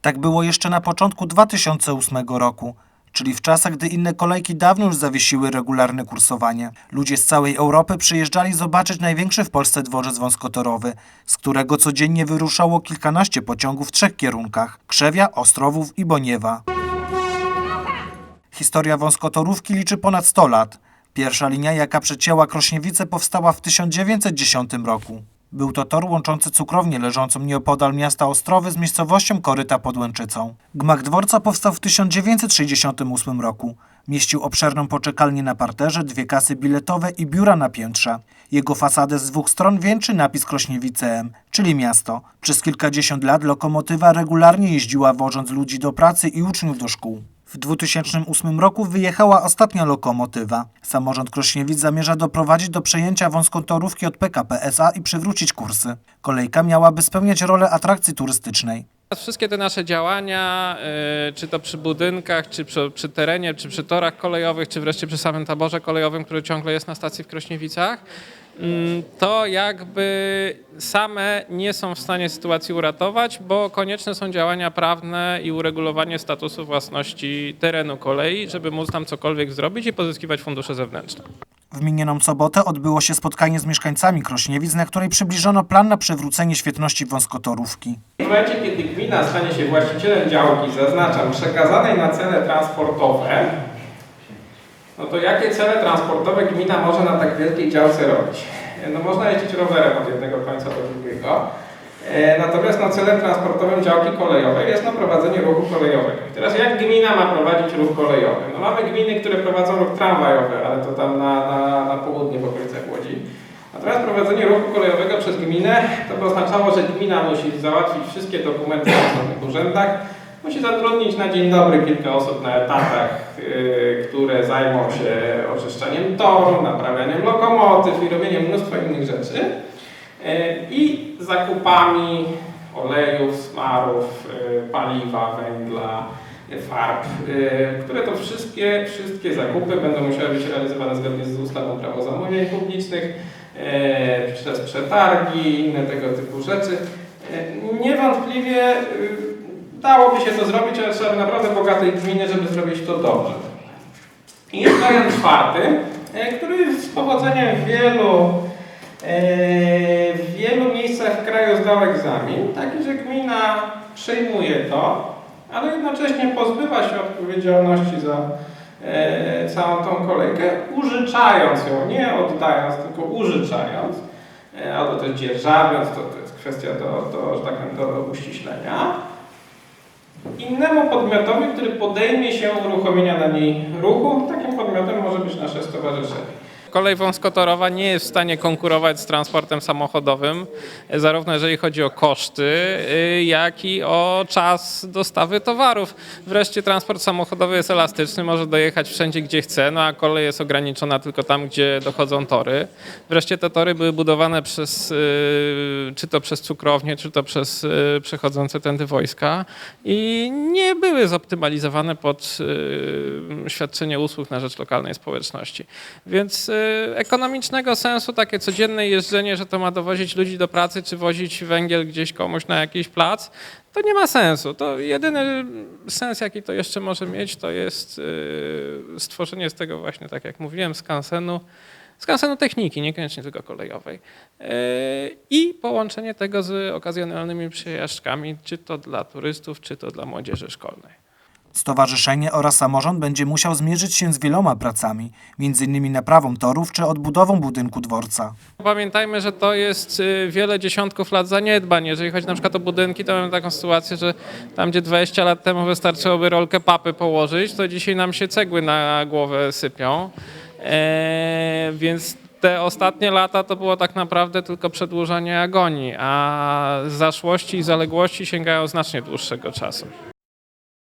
Tak było jeszcze na początku 2008 roku, czyli w czasach, gdy inne kolejki dawno już zawiesiły regularne kursowanie. Ludzie z całej Europy przyjeżdżali zobaczyć największy w Polsce dworzec wąskotorowy, z którego codziennie wyruszało kilkanaście pociągów w trzech kierunkach: Krzewia, Ostrowów i Boniewa. Historia wąskotorówki liczy ponad 100 lat. Pierwsza linia, jaka przecięła Krośniewice, powstała w 1910 roku. Był to tor łączący cukrownię leżącą nieopodal miasta Ostrowy z miejscowością Koryta pod Łęczycą. Gmach dworca powstał w 1968 roku. Mieścił obszerną poczekalnię na parterze, dwie kasy biletowe i biura na piętrze. Jego fasadę z dwóch stron wieńczy napis Krośniewice M, czyli miasto. Przez kilkadziesiąt lat lokomotywa regularnie jeździła wożąc ludzi do pracy i uczniów do szkół. W 2008 roku wyjechała ostatnia lokomotywa. Samorząd Krośniewic zamierza doprowadzić do przejęcia wąskotorówki od PKP SA i przywrócić kursy. Kolejka miałaby spełniać rolę atrakcji turystycznej. Wszystkie te nasze działania, y, czy to przy budynkach, czy przy, przy terenie, czy przy torach kolejowych, czy wreszcie przy samym taborze kolejowym, który ciągle jest na stacji w Krośniewicach, to jakby same nie są w stanie sytuacji uratować, bo konieczne są działania prawne i uregulowanie statusu własności terenu kolei, żeby móc tam cokolwiek zrobić i pozyskiwać fundusze zewnętrzne. W minioną sobotę odbyło się spotkanie z mieszkańcami Krośniewic, na której przybliżono plan na przywrócenie świetności wąskotorówki. W momencie, kiedy gmina stanie się właścicielem działki, zaznaczam, przekazanej na cele transportowe, no to jakie cele transportowe gmina może na tak wielkiej działce robić? No można jeździć rowerem od jednego końca do drugiego. E, Natomiast no, celem transportowym działki kolejowej jest no, prowadzenie ruchu kolejowego. I teraz jak gmina ma prowadzić ruch kolejowy? No, mamy gminy, które prowadzą ruch tramwajowy, ale to tam na, na, na południe w okolicach Łodzi. Natomiast prowadzenie ruchu kolejowego przez gminę to by oznaczało, że gmina musi załatwić wszystkie dokumenty w urzędach, musi zatrudnić na dzień dobry kilka osób na etatach, yy, które zajmą się oczyszczaniem toru, naprawianiem lokomotyw i robieniem mnóstwa innych rzeczy. Yy, I zakupami olejów, smarów, yy, paliwa, węgla, farb, które to wszystkie, wszystkie zakupy będą musiały być realizowane zgodnie z ustawą prawo zamówień publicznych, przez przetargi i inne tego typu rzeczy. Niewątpliwie dałoby się to zrobić, ale trzeba naprawdę bogatej gminy, żeby zrobić to dobrze. I jest wariant czwarty, e, który z powodzeniem w wielu, e, w wielu miejscach w kraju zdał egzamin, taki, że gmina przejmuje to, ale jednocześnie pozbywa się odpowiedzialności za e, całą tą kolejkę, użyczając ją, nie oddając, tylko użyczając, albo też dzierżawiąc, to, to jest kwestia do, do, że tak powiem, do uściślenia, innemu podmiotowi, który podejmie się uruchomienia na niej ruchu. Takim podmiotem może być nasze stowarzyszenie. Kolej wąskotorowa nie jest w stanie konkurować z transportem samochodowym, zarówno jeżeli chodzi o koszty, y, jak i o czas dostawy towarów. Wreszcie transport samochodowy jest elastyczny, może dojechać wszędzie, gdzie chce, no a kolej jest ograniczona tylko tam, gdzie dochodzą tory. Wreszcie te tory były budowane przez, y, czy to przez cukrownie, czy to przez y, przechodzące tędy wojska i nie były zoptymalizowane pod świadczenie usług na rzecz lokalnej społeczności. Więc ekonomicznego sensu takie codzienne jeżdżenie, że to ma dowozić ludzi do pracy, czy wozić węgiel gdzieś komuś na jakiś plac, to nie ma sensu. To jedyny sens, jaki to jeszcze może mieć, to jest y, stworzenie z tego właśnie, tak jak mówiłem, skansenu, skansenu techniki, niekoniecznie tylko kolejowej. Yy, I połączenie tego z okazjonalnymi przejażdżkami, czy to dla turystów, czy to dla młodzieży szkolnej. Stowarzyszenie oraz samorząd będzie musiał zmierzyć się z wieloma pracami, m.in. naprawą torów czy odbudową budynku dworca. Pamiętajmy, że to jest y, wiele dziesiątków lat zaniedbań. Jeżeli chodzi na przykład o budynki, to mamy taką sytuację, że tam, gdzie 20 lat temu wystarczyłoby rolkę papy położyć, to dzisiaj nam się cegły na głowę sypią. E, więc te ostatnie lata to było tak naprawdę tylko przedłużanie agonii, a zaszłości i zaległości sięgają znacznie dłuższego czasu.